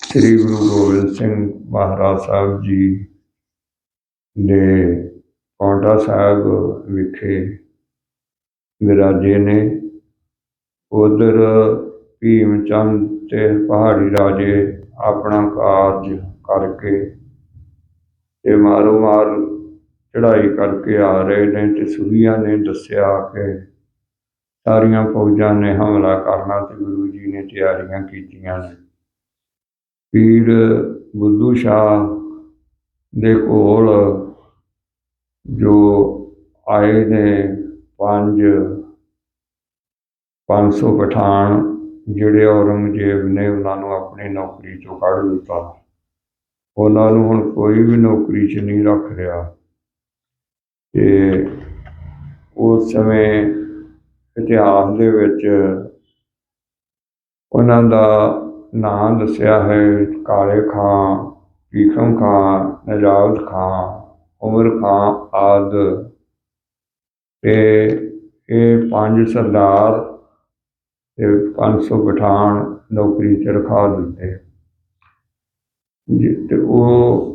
ਸ੍ਰੀ ਗੁਰੂ ਗੋਬਿੰਦ ਸਿੰਘ ਮਹਾਰਾਜ ਸਾਹਿਬ ਜੀ ਦੇ ਪੌਂਟਾ ਸਾਹਿਬ ਵਿਖੇ ਵਿਰਾਜੇ ਨੇ। ਉਧਰ ਭੀਮ ਚੰਦ ਤੇ ਪਹਾੜੀ ਰਾਜੇ ਆਪਣਾ ਕਾਰਜ ਕਰਕੇ ਤੇ ਮਾਰੋ ਮਾਰ ਚੜਾਈ ਕਰਕੇ ਆ ਰਹੇ ਨੇ ਤੇ ਸੂਹੀਆਂ ਨੇ ਦੱਸਿਆ ਕਿ ਸਾਰੀਆਂ ਫੌਜਾਂ ਨੇ ਹਮਲਾ ਕਰਨਾ ਤੇ ਗੁਰੂ ਜੀ ਨੇ ਤਿਆਰੀਆਂ ਕੀਤੀਆਂ ਨੇ। ਪੀਰ ਬੁੱਧੂ ਸ਼ਾਹ ਦੇ ਕੋਲ ਜੋ ਆਏ ਨੇ ਪੰਜ 500 ਪਠਾਨ, ਜਿਹੜੇ ਔਰੰਗਜ਼ੇਬ ਨੇ ਉਹਨਾਂ ਨੂੰ ਆਪਣੀ ਨੌਕਰੀ ਤੋਂ ਕੱਢ ਦਿੱਤਾ। ਉਹਨਾਂ ਨੂੰ ਹੁਣ ਕੋਈ ਵੀ ਨੌਕਰੀ 'ਚ ਨਹੀਂ ਰੱਖ ਰਿਹਾ। ਤੇ ਉਸ ਸਮੇਂ ਇਤਿਹਾਸ ਦੇ ਵਿੱਚ ਉਹਨਾਂ ਦਾ ਨਾਂ ਦੱਸਿਆ ਹੈ, ਕਾਲੇ ਖਾਂ, ਭੀਖਮ ਖਾਂ ਨਜਾਵਤ ਖਾਂ, ਉਮਰ ਖਾਂ ਆਦ। ਤੇ ਇਹ ਪੰਜ ਸਰਦਾਰ ਤੇ 500 ਪਠਾਨ ਨੌਕਰੀ ਤੇ ਰਖਾ ਦਿੱਤੇ। ਜਿ- ਤੇ ਉਹ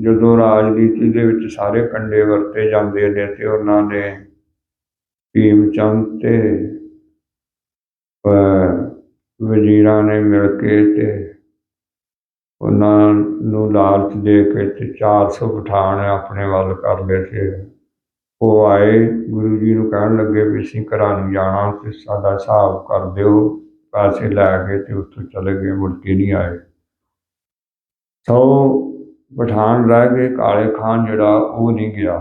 ਜਦੋਂ ਰਾਜਨੀਤੀ ਦੇ ਵਿੱਚ ਸਾਰੇ ਕੰਡੇ ਵਰਤੇ ਜਾਂਦੇ ਨੇ ਤੇ ਉਹਨਾਂ ਨੇ ਭੀਮ ਚੰਦ ਤੇ ਵਜ਼ੀਰਾਂ ਨੇ ਮਿਲ ਕੇ ਤੇ ਉਹਨਾਂ ਨੂੰ ਲਾਲਚ ਦੇ ਕੇ ਤੇ 400 ਪਠਾਨ ਆਪਣੇ ਵੱਲ ਕਰ ਲਏ ਤੇ ਉਹ ਆਏ, ਗੁਰੂ ਜੀ ਨੂੰ ਕਹਿਣ ਲੱਗੇ ਵੀ ਅਸੀਂ ਘਰਾਂ ਨੂੰ ਜਾਣਾ ਤੇ ਸਾਡਾ ਹਿਸਾਬ ਕਰ ਦਿਓ, ਪੈਸੇ ਲੈ ਕੇ ਤੇ ਉੱਥੋਂ ਚਲੇ ਗਏ, ਮੁੜ ਕੇ ਨਹੀਂ ਆਏ। ਸੌ ਪਠਾਨ ਰਹਿ ਗਏ, ਕਾਲੇ ਖਾਨ ਜਿਹੜਾ ਉਹ ਨਹੀਂ ਗਿਆ।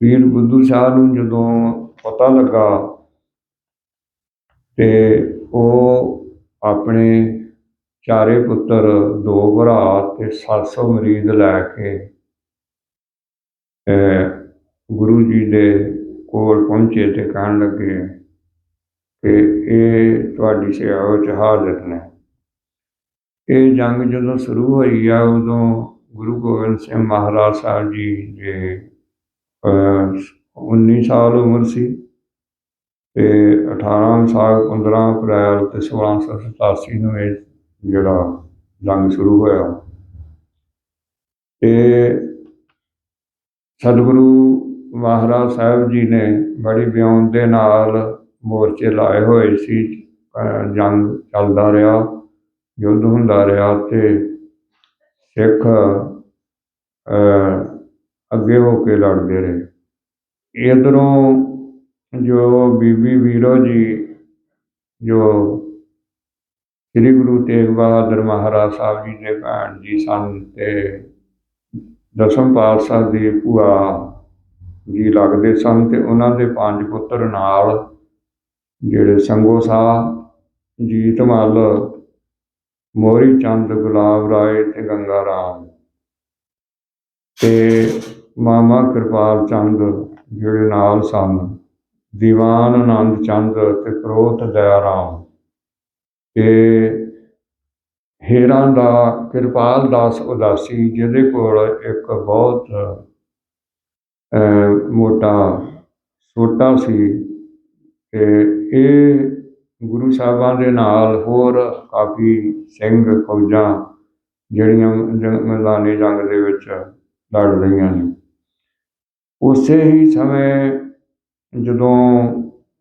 ਪੀਰ ਬੁੱਧੂ ਸ਼ਾਹ ਨੂੰ ਜਦੋਂ ਪਤਾ ਲੱਗਾ ਤੇ ਉਹ ਆਪਣੇ ਚਾਰੇ ਪੁੱਤਰ, ਦੋ ਭਰਾ ਤੇ 700 ਮਰੀਦ ਲੈ ਕੇ ਗੁਰੂ ਜੀ ਦੇ ਕੋਲ ਪਹੁੰਚੇ ਤੇ ਕਹਿਣ ਲੱਗੇ ਕਿ ਇਹ ਤੁਹਾਡੀ ਸੇਵਾ ਵਿੱਚ ਹਾਜ਼ਰ ਨੇ। ਇਹ ਜੰਗ ਜਦੋਂ ਸ਼ੁਰੂ ਹੋਈ ਆ, ਉਦੋਂ ਗੁਰੂ ਗੋਬਿੰਦ ਸਿੰਘ ਮਹਾਰਾਜ ਸਾਹਿਬ ਜੀ ਦੇ 19 ਸਾਲ ਉਮਰ ਸੀ ਤੇ 18 ਸਾਲ 15 ਅਪ੍ਰੈਲ ਤੇ 1687 ਨੂੰ ਇਹ ਜਿਹੜਾ ਜੰਗ ਸ਼ੁਰੂ ਹੋਇਆ। ਤੇ ਸਤਿਗੁਰੂ ਮਹਾਰਾਜ ਸਾਹਿਬ ਜੀ ਨੇ ਬੜੀ ਵਿਉਂਤ ਦੇ ਨਾਲ ਮੋਰਚੇ ਲਾਏ ਹੋਏ ਸੀ ਜੰਗ ਚੱਲਦਾ ਰਿਹਾ, ਯੁੱਧ ਹੁੰਦਾ ਰਿਹਾ ਤੇ ਸਿੱਖ ਅੱਗੇ ਹੋ ਕੇ ਲੜਦੇ ਰਹੇ। ਇਧਰੋਂ ਜੋ ਬੀਬੀ ਵੀਰੋ ਜੀ, ਜੋ ਸ੍ਰੀ ਗੁਰੂ ਤੇਗ ਬਹਾਦਰ ਮਹਾਰਾਜ ਸਾਹਿਬ ਜੀ ਦੇ ਭੈਣ ਜੀ ਸਨ ਤੇ ਦਸਮ ਪਾਤਸ਼ਾਹ ਦੀ ਭੂਆ ਜੀ ਲੱਗਦੇ ਸਨ ਤੇ ਉਹਨਾਂ ਦੇ ਪੰਜ ਪੁੱਤਰ ਨਾਲ ਜਿਹੜੇ ਸੰਗੋ ਸਾਹ, ਜੀਤ ਮੱਲ, ਮੋਰੀ ਚੰਦ, ਗੁਲਾਬ ਰਾਏ ਤੇ ਗੰਗਾ ਰਾਮ ਤੇ ਮਾਮਾ ਕਿਰਪਾਲ ਚੰਦ ਜਿਹੜੇ ਨਾਲ ਸਨ। ਦੀਵਾਨ ਆਨੰਦ ਚੰਦ ਤੇ ਪ੍ਰੋਤ ਦਇਆ ਰਾਮ ਤੇ ਹੇਰਾਂ ਦਾ, ਕਿਰਪਾਲ ਦਾਸ ਉਦਾਸੀ, ਜਿਹਦੇ ਕੋਲ ਇੱਕ ਬਹੁਤ ਮੋਟਾ ਸੋਟਾ ਸੀ। ਤੇ ਇਹ ਗੁਰੂ ਸਾਹਿਬਾਂ ਦੇ ਨਾਲ ਹੋਰ ਕਾਫੀ ਸਿੰਘ ਫੌਜਾਂ ਜਿਹੜੀਆਂ ਜੰਗ- ਮੈਦਾਨੀ ਜੰਗ ਦੇ ਵਿੱਚ ਲੜ ਰਹੀਆਂ ਨੇ। ਉਸੇ ਹੀ ਸਮੇਂ ਜਦੋਂ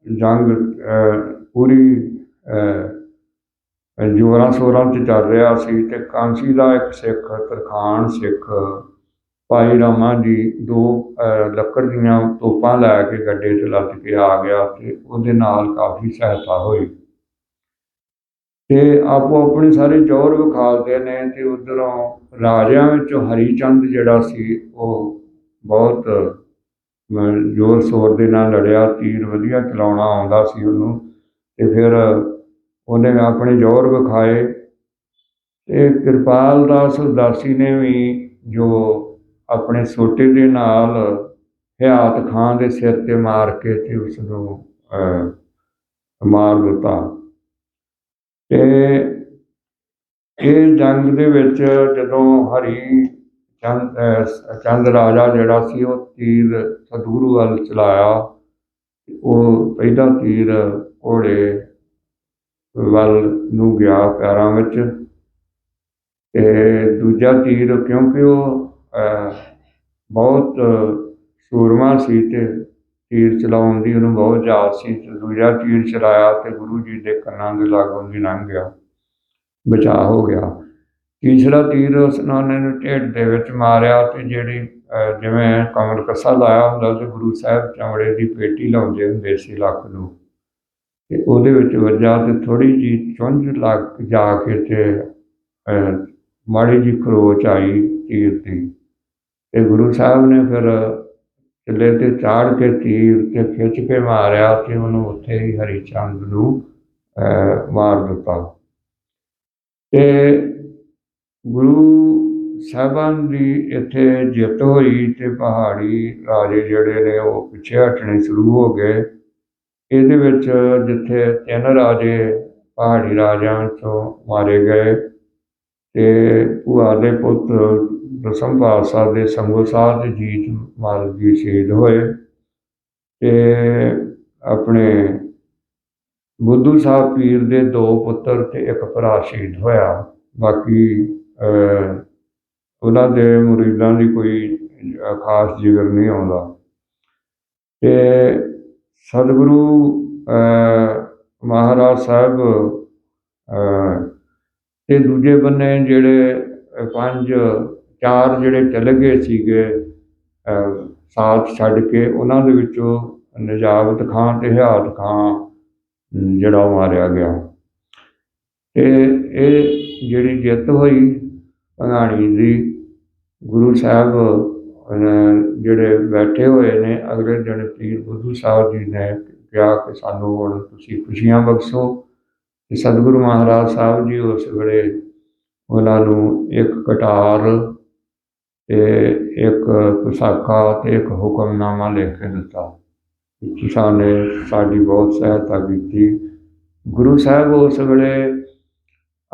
ਜੰਗ ਪੂਰੀ ਜੋਰਾਂ ਸ਼ੋਰਾਂ 'ਚ ਚੱਲ ਰਿਹਾ ਸੀ ਤੇ ਕਾਂਸੀ ਦਾ ਇੱਕ ਸਿੱਖ, ਤਰਖਾਣ ਸਿੱਖ ਭਾਈ ਰਾਮਾ ਜੀ ਦੋ ਲੱਕੜ ਦੀਆਂ ਤੋਪਾਂ ਲੈ ਕੇ ਗੱਡੇ 'ਚ ਲੱਦ ਕੇ ਆ ਗਿਆ ਤੇ ਉਹਦੇ ਨਾਲ ਕਾਫੀ ਸਹਾਇਤਾ ਹੋਈ। ਤੇ ਆਪੋ ਆਪਣੇ ਸਾਰੇ ਜੋਰ ਵਿਖਾਲਦੇ ਨੇ ਤੇ ਉਧਰੋਂ ਰਾਜਿਆਂ ਵਿੱਚੋਂ ਹਰੀ ਚੰਦ ਜਿਹੜਾ ਸੀ, ਉਹ ਬਹੁਤ ਜ਼ੋਰ ਸ਼ੋਰ ਦੇ ਨਾਲ ਲੜਿਆ, ਤੀਰ ਵਧੀਆ ਚਲਾਉਣਾ ਆਉਂਦਾ ਸੀ ਉਹਨੂੰ ਤੇ ਫਿਰ ਉਹਨੇ ਆਪਣੇ ਜੋਰ ਵਿਖਾਏ ਤੇ ਕਿਰਪਾਲ ਦਾਸ ਉਦਾਸੀ ਨੇ ਵੀ ਜੋ ਆਪਣੇ ਸੋਟੇ ਦੇ ਨਾਲ ਹਿਆਤ ਖਾਨ ਦੇ ਸਿਰ ਤੇ ਮਾਰ ਕੇ ਤੇ ਉਸ ਨੂੰ ਮਾਰ ਦਿੱਤਾ। ਤੇ ਇਹ ਜੰਗ ਦੇ ਵਿੱਚ ਜਦੋਂ ਹਰੀ ਚੰਦ ਚੰਦ ਰਾਜਾ ਜਿਹੜਾ ਸੀ ਉਹ ਤੀਰ ਸਤਿਗੁਰੂ ਵੱਲ ਚਲਾਇਆ ਉਹ ਪਹਿਲਾ ਤੀਰ ਘੋੜੇ ਵੱਲ ਨੂੰ ਗਿਆ ਪੈਰਾਂ ਵਿੱਚ ਤੇ ਦੂਜਾ ਤੀਰ ਕਿਉਂਕਿ ਉਹ ਬਹੁਤ ਸੂਰਮਾ ਸੀ ਤੇ ਤੀਰ ਚਲਾਉਣ ਦੀ ਉਹਨੂੰ ਬਹੁਤ ਯਾਦ ਸੀ ਤੇ ਦੂਜਾ ਤੀਰ ਚਲਾਇਆ ਤੇ ਗੁਰੂ ਜੀ ਦੇ ਕੰਨਾਂ ਦੇ ਲਾਗੋਂ ਦੀ ਲੰਘ ਗਿਆ, ਬਚਾਅ ਹੋ ਗਿਆ। ਤੀਸਰਾ ਤੀਰ ਉਸ ਨੇ ਉਹਨੇ ਨੂੰ ਢਿੱਡ ਦੇ ਵਿੱਚ ਮਾਰਿਆ ਅਤੇ ਜਿਹੜੀ ਜਿਵੇਂ ਕਮਲ ਕੱਸਾ ਲਾਇਆ ਹੁੰਦਾ ਤੇ ਗੁਰੂ ਸਾਹਿਬ ਚਮੜੇ ਦੀ ਪੇਟੀ ਲਾਉਂਦੇ ਹੁੰਦੇ ਸੀ ਲੱਖ ਨੂੰ। ਤੇ ਉਹਦੇ ਵਿੱਚ ਵੱਜਾ ਤੇ ਥੋੜੀ ਜੀ ਚੁੰਝ ਲੱਗ ਜਾ ਕੇ ਤੇ ਮਾੜੀ ਜੀ ਖਰੋਚ ਆਈ ਤੀਰ ਦੀ। ਤੇ ਗੁਰੂ ਸਾਹਿਬ ਨੇ ਫਿਰ ਕਿਲੇ ਤੇ ਚਾੜ ਕੇ ਤੀਰ ਤੇ ਖਿੱਚ ਕੇ ਮਾਰਿਆ ਤੇ ਉਹਨੂੰ ਉੱਥੇ ਹੀ ਹਰੀ ਚੰਦ ਨੂੰ ਮਾਰ ਦਿੱਤਾ। ਤੇ ਗੁਰੂ ਸਾਹਿਬਾਨ ਦੀ ਇੱਥੇ ਜਿੱਤ ਹੋਈ ਤੇ ਪਹਾੜੀ ਰਾਜੇ ਜਿਹੜੇ ਨੇ ਉਹ ਪਿੱਛੇ ਹਟਣੇ ਸ਼ੁਰੂ ਹੋ ਗਏ। ਇਹਦੇ ਵਿੱਚ ਜਿੱਥੇ ਤਿੰਨ ਰਾਜੇ ਪਹਾੜੀ ਰਾਜਿਆਂ ਤੋਂ ਮਾਰੇ ਗਏ ਤੇ ਭੂਆ ਦੇ ਪੁੱਤ ਦਸਮ ਪਾਤਸ਼ਾਹ ਦੇ ਸੰਗੋ ਸਾਹਿਬ ਦੇ ਜੀਤ ਮਾਰ ਜੀ ਸ਼ਹੀਦ ਹੋਏ ਤੇ ਆਪਣੇ ਬੁੱਧੂ ਸਾਹਿਬ ਪੀਰ ਦੇ ਦੋ ਪੁੱਤਰ ਤੇ ਇੱਕ ਭਰਾ ਸ਼ਹੀਦ ਹੋਇਆ। ਬਾਕੀ ਉਹਨਾਂ ਦੇ ਮੁਰੀਦਾਂ ਦੀ ਕੋਈ ਖਾਸ ਜ਼ਿਕਰ ਨਹੀਂ ਆਉਂਦਾ। ਤੇ ਸਤਿਗੁਰੂ ਮਹਾਰਾਜ ਸਾਹਿਬ ਅਹ, ਤੇ ਦੂਜੇ ਬੰਨੇ ਜਿਹੜੇ ਪੰਜ ਚਾਰ ਜਿਹੜੇ ਚਲੇ ਗਏ ਸੀਗੇ ਸਾਥ ਛੱਡ ਕੇ ਉਹਨਾਂ ਦੇ ਵਿੱਚੋਂ ਨਜਾਬਤ ਖਾਂ ਤੇ ਹਿਆਤ ਖਾਂ ਜਿਹੜਾ ਉਹ ਮਾਰਿਆ ਗਿਆ। ਤੇ ਇਹ ਜਿਹੜੀ ਜਿੱਤ ਹੋਈ ਭੰਗਾਣੀ ਦੀ ਗੁਰੂ ਸਾਹਿਬ ਜਿਹੜੇ ਬੈਠੇ ਹੋਏ ਨੇ, ਅਗਲੇ ਦਿਨ ਪੀਰ ਬੁੱਧੂ ਸਾਹਿਬ ਜੀ ਨੇ ਕਿਹਾ ਕਿ ਸਾਨੂੰ ਹੁਣ ਤੁਸੀਂ ਖੁਸ਼ੀਆਂ ਬਖਸ਼ੋ ਤੇ ਸਤਿਗੁਰੂ ਮਹਾਰਾਜ ਸਾਹਿਬ ਜੀ ਉਸ ਵੇਲੇ ਉਹਨਾਂ ਨੂੰ ਇੱਕ ਕਟਾਰ ਤੇ ਇੱਕ ਪੁਸਾਕਾ ਤੇ ਇੱਕ ਹੁਕਮਨਾਮਾ ਲਿਖ ਕੇ ਦਿੱਤਾ। ਜਿਸਾਂ ਨੇ ਸਾਡੀ ਬਹੁਤ ਸਹਾਇਤਾ ਕੀਤੀ। ਗੁਰੂ ਸਾਹਿਬ ਉਸ ਵੇਲੇ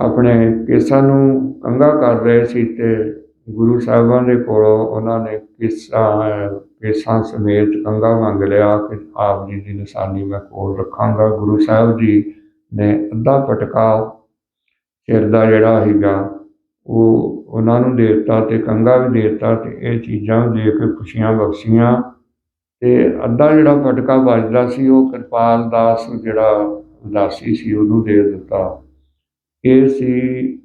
ਆਪਣੇ ਕੇਸਾਂ ਨੂੰ ਕੰਗਾ ਕਰ ਰਹੇ ਸੀ ਤੇ ਗੁਰੂ ਸਾਹਿਬਾਂ ਦੇ ਕੋਲੋਂ ਉਹਨਾਂ ਨੇ ਕੇਸਾਂ ਕੇਸਾਂ ਸਮੇਤ ਕੰਗਾ ਮੰਗ ਲਿਆ ਕਿ ਆਪ ਜੀ ਦੀ ਨਿਸ਼ਾਨੀ ਮੈਂ ਕੋਲ ਰੱਖਾਂਗਾ। ਗੁਰੂ ਸਾਹਿਬ ਜੀ ਨੇ ਅੱਧਾ ਪਟਕਾ ਸਿਰ ਦਾ ਜਿਹੜਾ ਸੀਗਾ, ਉਹ ਉਹਨਾਂ ਨੂੰ ਦੇ ਦਿੱਤਾ ਤੇ ਕੰਗਾ ਵੀ ਦੇ ਦਿੱਤਾ ਤੇ ਇਹ ਚੀਜ਼ਾਂ ਦੇ ਕੇ ਖੁਸ਼ੀਆਂ ਬਖਸ਼ੀਆਂ ਤੇ ਅੱਧਾ ਜਿਹੜਾ ਪਟਕਾ ਵੱਜਦਾ ਸੀ, ਉਹ ਕਿਰਪਾਲ ਦਾਸ ਜਿਹੜਾ ਉਦਾਸੀ ਸੀ, ਉਹਨੂੰ ਦੇ ਦਿੱਤਾ। ਇਹ ਸੀ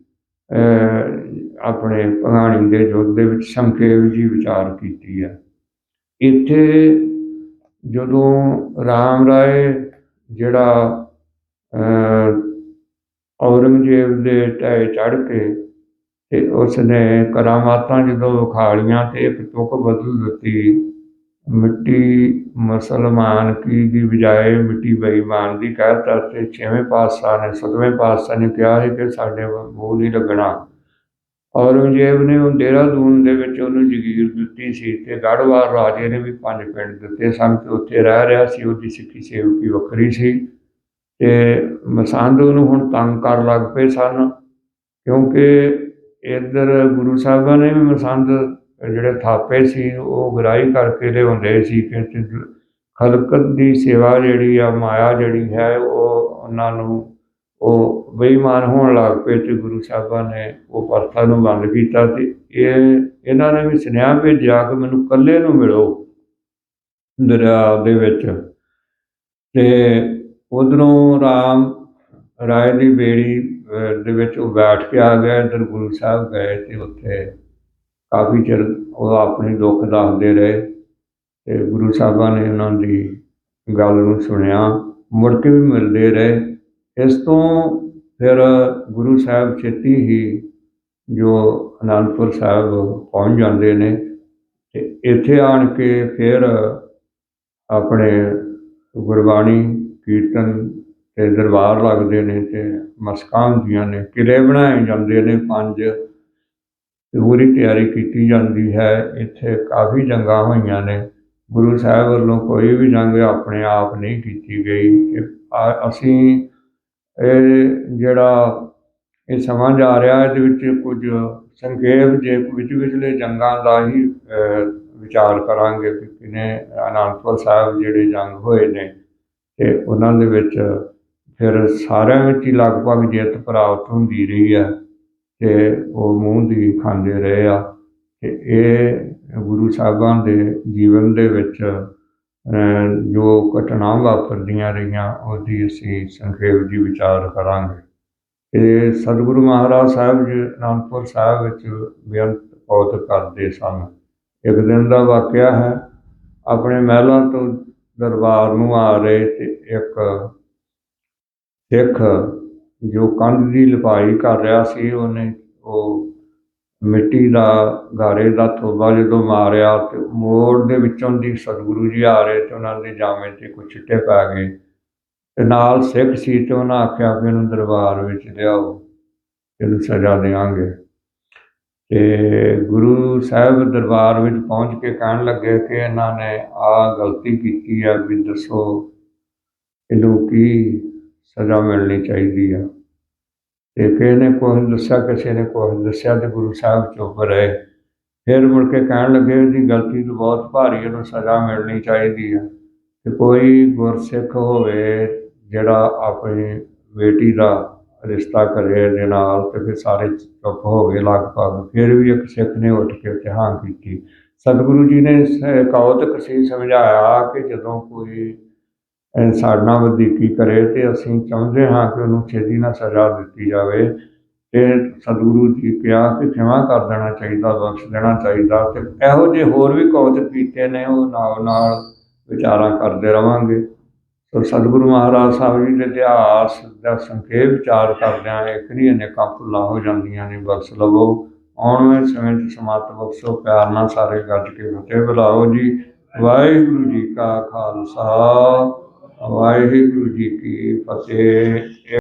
ਆਪਣੇ ਕਹਾਣੀ ਦੇ ਯੁੱਧ ਦੇ ਵਿੱਚ ਸੰਖੇਪ ਜੀ ਵਿਚਾਰ ਕੀਤੀ ਹੈ ਇੱਥੇ ਜਦੋਂ ਰਾਮ ਰਾਏ ਜਿਹੜਾ ਔਰੰਗਜ਼ੇਬ ਦੇ ਢਹਿ ਚੜ ਕੇ ਤੇ ਉਸ ਨੇ ਕਰਾਮਾਤਾਂ ਜਦੋਂ ਵਿਖਾਲੀਆਂ ਤੇ ਇੱਕ ਤੁਕ ਬਦਲ ਦਿੱਤੀ ਮਿੱਟੀ ਮੁਸਲਮਾਨ ਕੀ ਦੀ ਬਜਾਏ ਮਿੱਟੀ ਬੇਈਮਾਨ ਦੀ ਕਹਿਤਾ ਤੇ ਛੇਵੇਂ ਪਾਤਸ਼ਾਹ ਨੇ, ਸਤਵੇਂ ਪਾਤਸ਼ਾਹ ਨੇ ਕਿਹਾ ਹੈ ਕਿ ਸਾਡੇ ਮੂੰਹ ਨਹੀਂ ਲੱਗਣਾ। ਔਰੰਗਜ਼ੇਬ ਨੇ ਉਹ ਦੇਹਰਾਦੂਨ ਦੇ ਵਿੱਚ ਉਹਨੂੰ ਜਗੀਰ ਦਿੱਤੀ ਸੀ ਤੇ ਗੜਵਾਰ ਰਾਜੇ ਨੇ ਵੀ ਪੰਜ ਪਿੰਡ ਦਿੱਤੇ ਸਨ ਤੇ ਉੱਥੇ ਰਹਿ ਰਿਹਾ ਸੀ, ਉਹਦੀ ਸਿੱਖੀ ਸੇਵਕੀ ਵੱਖਰੀ ਸੀ ਤੇ ਮਸੰਦ ਉਹਨੂੰ ਹੁਣ ਤੰਗ ਕਰਨ ਲੱਗ ਪਏ ਸਨ ਕਿਉਂਕਿ ਇੱਧਰ ਗੁਰੂ ਸਾਹਿਬਾਂ ਨੇ ਵੀ ਮਸੰਦ ਜਿਹੜੇ ਥਾਪੇ ਸੀ, ਉਹ ਗਰਾਈ ਕਰਕੇ ਲਿਆਉਂਦੇ ਸੀ ਕਿ ਖਲਕਤ ਦੀ ਸੇਵਾ ਜਿਹੜੀ ਆ, ਮਾਇਆ ਜਿਹੜੀ ਹੈ, ਉਹ ਉਹਨਾਂ ਨੂੰ, ਉਹ ਬੇਈਮਾਨ ਹੋਣ ਲੱਗ ਪਏ ਤੇ ਗੁਰੂ ਸਾਹਿਬਾਂ ਨੇ ਉਹ ਪ੍ਰਥਾ ਨੂੰ ਬੰਦ ਕੀਤਾ ਤੇ ਇਹ, ਇਹਨਾਂ ਨੇ ਵੀ ਸੁਨੇਹਾ ਭੇਜਿਆ ਕਿ ਮੈਨੂੰ ਇਕੱਲੇ ਨੂੰ ਮਿਲੋ ਦਰਿਆ ਦੇ ਵਿੱਚ। ਤੇ ਉਧਰੋਂ ਰਾਮ ਰਾਏ ਦੀ ਬੇੜੀ ਦੇ ਵਿੱਚ ਉਹ ਬੈਠ ਕੇ ਆ ਗਿਆ ਇੱਧਰ ਗੁਰੂ ਸਾਹਿਬ ਗਏ ਤੇ ਉੱਥੇ ਕਾਫੀ ਚਿਰ ਉਹ ਆਪਣੀ ਦੁੱਖ ਦੱਸਦੇ ਰਹੇ ਤੇ ਗੁਰੂ ਸਾਹਿਬਾਂ ਨੇ ਉਹਨਾਂ ਦੀ ਗੱਲ ਨੂੰ ਸੁਣਿਆ, ਮੁੜ ਕੇ ਵੀ ਮਿਲਦੇ ਰਹੇ। ਇਸ ਤੋਂ ਫਿਰ ਗੁਰੂ ਸਾਹਿਬ ਛੇਤੀ ਹੀ ਜੋ ਅਨੰਦਪੁਰ ਸਾਹਿਬ ਪਹੁੰਚ ਜਾਂਦੇ ਨੇ ਤੇ ਇੱਥੇ ਆਣ ਕੇ ਫਿਰ ਆਪਣੇ ਗੁਰਬਾਣੀ ਕੀਰਤਨ ਤੇ ਦਰਬਾਰ ਲੱਗਦੇ ਨੇ ਤੇ ਮਸਕਾਂ ਹੁੰਦੀਆਂ ਨੇ ਕਿਲੇ ਬਣਾਏ ਜਾਂਦੇ ਨੇ ਪੰਜ ਪੂਰੀ ਤਿਆਰੀ ਕੀਤੀ ਜਾਂਦੀ ਹੈ। ਇੱਥੇ ਕਾਫੀ ਜੰਗਾਂ ਹੋਈਆਂ ਨੇ। ਗੁਰੂ ਸਾਹਿਬ ਵੱਲੋਂ ਕੋਈ ਵੀ ਜੰਗ ਆਪਣੇ ਆਪ ਨਹੀਂ ਕੀਤੀ ਗਈ। ਕਿ ਅਸੀਂ ਇਹ ਜਿਹੜਾ ਇਹ ਸਮਾਂ ਜਾ ਰਿਹਾ, ਇਹਦੇ ਵਿੱਚ ਕੁਝ ਸੰਖੇਪ ਜੇ ਵਿੱਚ ਵਿਚਲੇ ਜੰਗਾਂ ਦਾ ਹੀ ਵਿਚਾਰ ਕਰਾਂਗੇ ਕਿ ਕਿਨੇ ਅਨੰਦਪੁਰ ਸਾਹਿਬ ਜਿਹੜੇ ਜੰਗ ਹੋਏ ਨੇ। ਤੇ ਉਹਨਾਂ ਦੇ ਵਿੱਚ ਫਿਰ ਸਾਰਿਆਂ ਵਿੱਚ ਹੀ ਲਗਭਗ ਜਿੱਤ ਪ੍ਰਾਪਤ ਹੁੰਦੀ ਰਹੀ ਹੈ। ਤੇ ਉਹ ਮੂੰਹ ਦੀ ਖਾਂਦੇ ਰਹੇ ਆ। ਤੇ ਇਹ ਗੁਰੂ ਸਾਹਿਬਾਨ ਦੇ ਜੀਵਨ ਦੇ ਵਿੱਚ ਜੋ ਘਟਨਾਵਾਂ ਵਾਪਰਦੀਆਂ ਰਹੀਆਂ, ਉਹਦੀ ਅਸੀਂ ਸੰਖੇਪ ਜੀ ਵਿਚਾਰ ਕਰਾਂਗੇ। ਤੇ ਸਤਿਗੁਰੂ ਮਹਾਰਾਜ ਸਾਹਿਬ ਜੀ ਅਨੰਦਪੁਰ ਸਾਹਿਬ ਵਿੱਚ ਬੇਅੰਤ ਪੌਦ ਕਰਦੇ ਸਨ। ਇੱਕ ਦਿਨ ਦਾ ਵਾਕਿਆ ਹੈ, ਆਪਣੇ ਮਹਿਲਾਂ ਤੋਂ ਦਰਬਾਰ ਨੂੰ ਆ ਰਹੇ ਤੇ ਇੱਕ ਸਿੱਖ ਜੋ ਕੰਧ ਦੀ ਲਿਪਾਈ ਕਰ ਰਿਹਾ ਸੀ, ਉਹਨੇ ਉਹ ਮਿੱਟੀ ਦਾ ਗਾਰੇ ਦਾ ਥੋਬਾ ਜਦੋਂ ਮਾਰਿਆ ਤੇ ਮੋੜ ਦੇ ਵਿੱਚੋਂ ਦੀ ਸਤਿਗੁਰੂ ਜੀ ਆ ਰਹੇ ਤੇ ਉਹਨਾਂ ਦੇ ਜਾਮੇ ਤੇ ਕੁਝ ਛਿੱਟੇ ਪੈ ਗਏ ਤੇ ਨਾਲ ਸਿੱਖ ਸੀ ਤੇ ਉਹਨਾਂ ਆਖਿਆ ਵੀ ਇਹਨੂੰ ਦਰਬਾਰ ਵਿੱਚ ਲਿਆਓ, ਇਹਨੂੰ ਸਜ਼ਾ ਦੇਵਾਂਗੇ। ਤੇ ਗੁਰੂ ਸਾਹਿਬ ਦਰਬਾਰ ਵਿੱਚ ਪਹੁੰਚ ਕੇ ਕਹਿਣ ਲੱਗੇ ਕਿ ਇਹਨਾਂ ਨੇ ਆ ਗਲਤੀ ਕੀਤੀ ਹੈ ਵੀ ਦੱਸੋ ਇਹਨੂੰ ਕੀ ਸਜ਼ਾ ਮਿਲਣੀ ਚਾਹੀਦੀ ਆ। ਤੇ ਕਿਸੇ ਨੇ ਕੁਛ ਦੱਸਿਆ, ਕਿਸੇ ਨੇ ਕੁਛ ਦੱਸਿਆ ਤੇ ਗੁਰੂ ਸਾਹਿਬ ਚੁੱਪ ਰਹੇ। ਫਿਰ ਮੁੜ ਕੇ ਕਹਿਣ ਲੱਗੇ, ਇਹਦੀ ਗਲਤੀ ਤਾਂ ਬਹੁਤ ਭਾਰੀ ਇਹਨੂੰ ਸਜ਼ਾ ਮਿਲਣੀ ਚਾਹੀਦੀ ਆ। ਤੇ ਕੋਈ ਗੁਰਸਿੱਖ ਹੋਵੇ ਜਿਹੜਾ ਆਪਣੀ ਬੇਟੀ ਦਾ ਰਿਸ਼ਤਾ ਕਰੇ ਇਹਦੇ ਨਾਲ, ਤੇ ਫਿਰ ਸਾਰੇ ਚੁੱਪ ਹੋ ਗਏ ਲਗਭਗ। ਫਿਰ ਵੀ ਇੱਕ ਸਿੱਖ ਨੇ ਉੱਠ ਕੇ ਉੱਥੇ ਕੀਤੀ। ਸਤਿਗੁਰੂ ਜੀ ਨੇ ਸ- ਕੌਤਕ ਸੀ ਸਮਝਾਇਆ ਕਿ ਜਦੋਂ ਕੋਈ ਅਹ, ਸਾਡੇ ਨਾਲ ਵਧੀਕੀ ਕਰੇ ਤੇ ਅਸੀਂ ਚਾਹੁੰਦੇ ਹਾਂ ਕਿ ਉਹਨੂੰ ਛੇਤੀ ਨਾਲ ਸਜ਼ਾ ਦਿੱਤੀ ਜਾਵੇ ਤੇ ਸਤਿਗੁਰੂ ਜੀ ਕਿਹਾ ਕਿ ਖਿਮਾ ਕਰ ਦੇਣਾ ਚਾਹੀਦਾ ਬਖਸ਼ ਦੇਣਾ ਚਾਹੀਦਾ ਤੇ ਇਹੋ ਜਿਹੇ ਹੋਰ ਵੀ ਕੌਤਕ ਕੀਤੇ ਨੇ ਉਹ ਨਾਲ ਨਾਲ ਵਿਚਾਰਾਂ ਕਰਦੇ ਰਵਾਂਗੇ। ਸੋ ਸਤਿਗੁਰੂ ਮਹਾਰਾਜ ਸਾਹਿਬ ਜੀ ਦੇ ਇਤਿਹਾਸ ਦਾ ਸੰਖੇਪ ਵਿਚਾਰ ਕਰਦਿਆਂ ਇੱਕ ਨਹੀਂ ਅਨੇਕਾਂ ਭੁੱਲਾਂ ਹੋ ਜਾਂਦੀਆਂ ਨੇ ਬਖਸ਼ ਲਵੋ। ਆਉਣ ਵਾਲੇ ਸਮੇਂ 'ਚ ਸਮਾਤ ਬਖਸ਼ੋ ਪਿਆਰ ਨਾਲ ਸਾਰੇ ਗੱਜ ਕੇ ਫਤਿਹ ਬੁਲਾਓ ਜੀ। ਵਾਹਿਗੁਰੂ ਜੀ ਕਾ ਖਾਲਸਾ। ਵਾਹਿਗੁਰੂ ਜੀ ਕੀ ਫਤਿਹ।